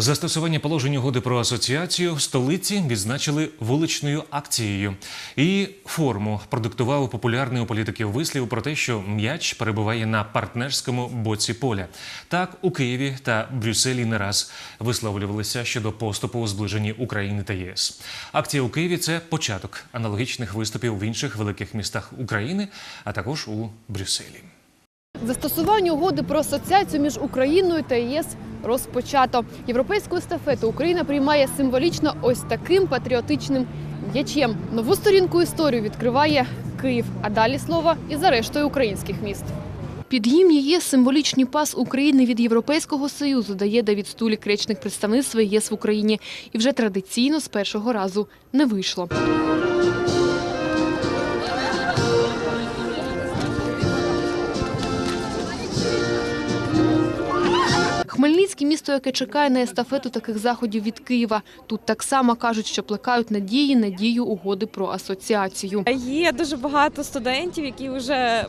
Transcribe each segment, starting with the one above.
Застосування положень угоди про асоціацію в столиці відзначили вуличною акцією. Її форму продиктував популярний у політиків вислів про те, що м'яч перебуває на партнерському боці поля. Так у Києві та Брюсселі не раз висловлювалися щодо поступу у зближенні України та ЄС. Акція у Києві це початок аналогічних виступів в інших великих містах України, а також у Брюсселі. Застосування угоди про асоціацію між Україною та ЄС розпочато. Європейську естафету Україна приймає символічно ось таким патріотичним м'ячем. Нову сторінку історії відкриває Київ. А далі слово і за рештою українських міст. Під гімн ЄС символічний пас України від Європейського Союзу дає Давід Стулік, речник представництва ЄС в Україні. І вже традиційно з першого разу не вийшло. Хмельницький місто, яке чекає на естафету таких заходів від Києва. Тут так само кажуть, що плекають надії на дію угоди про асоціацію. Є дуже багато студентів, які вже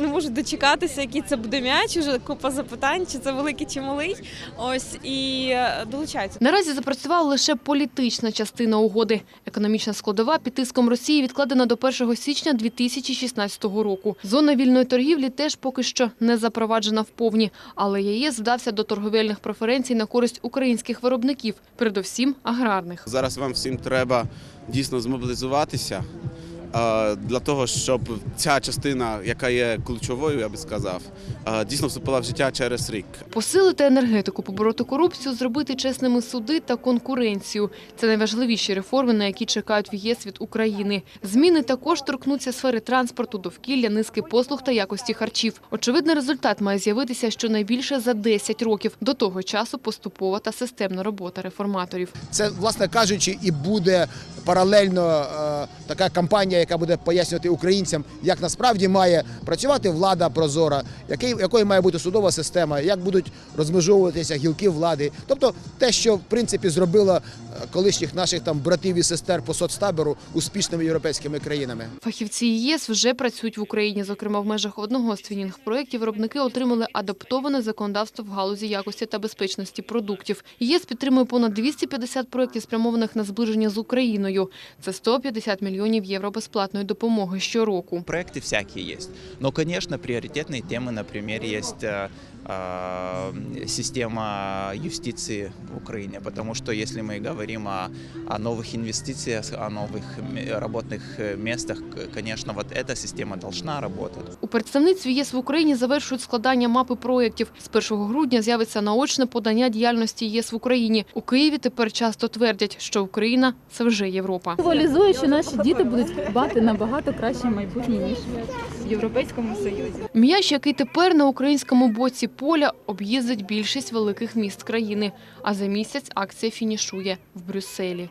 не можуть дочекатися, який це буде м'яч. Уже купа запитань, чи це великий чи малий. Ось і е, долучаються. Наразі запрацювала лише політична частина угоди. Економічна складова під тиском Росії відкладена до 1 січня 2016 року. Зона вільної торгівлі теж поки що не запроваджена вповні, але ЄС вдався до торговельних преференцій на користь українських виробників, передовсім аграрних. Зараз вам всім треба дійсно змобілізуватися для того, щоб ця частина, яка є ключовою, я би сказав, дійсно вступила в життя через рік. Посилити енергетику, побороти корупцію, зробити чесними суди та конкуренцію. Це найважливіші реформи, на які чекають в ЄС від України. Зміни також торкнуться сфери транспорту, довкілля, низки послуг та якості харчів. Очевидний результат має з'явитися щонайбільше за 10 років. До того часу поступова та системна робота реформаторів. Це, власне кажучи, і буде паралельно е, така кампанія, яка буде пояснювати українцям, як насправді має працювати влада прозора, який, якою має бути судова система, як будуть розмежовуватися гілки влади. Тобто те, що в принципі зробило е, колишніх наших там братів і сестер по соцтабору успішними європейськими країнами. Фахівці ЄС вже працюють в Україні. Зокрема, в межах одного з твінінг-проєктів виробники отримали адаптоване законодавство в галузі якості та безпечності продуктів. ЄС підтримує понад 250 проєктів, спрямованих на зближення з Україною. Це 150 мільйонів євро безплатної допомоги щороку. Проекты всякие есть. Но, конечно, приоритетные темы, например, есть э, э, система юстиции в Украине, потому что если мы говорим о, о новых инвестициях, о новых м- работных э, местах, к- конечно, вот эта система должна работать. У представництві ЄС в Україні завершують складання мапи проєктів. З 1 грудня з'явиться наочне подання діяльності єС в Україні. У Києві тепер часто твердять, що Україна – це вже Європа. Символізує, що наші діти будуть дбати набагато краще майбутнє ніж в Європейському Союзі. М'яч, який тепер на українському боці поля, об'їздить більшість великих міст країни. А за місяць акція фінішує в Брюсселі.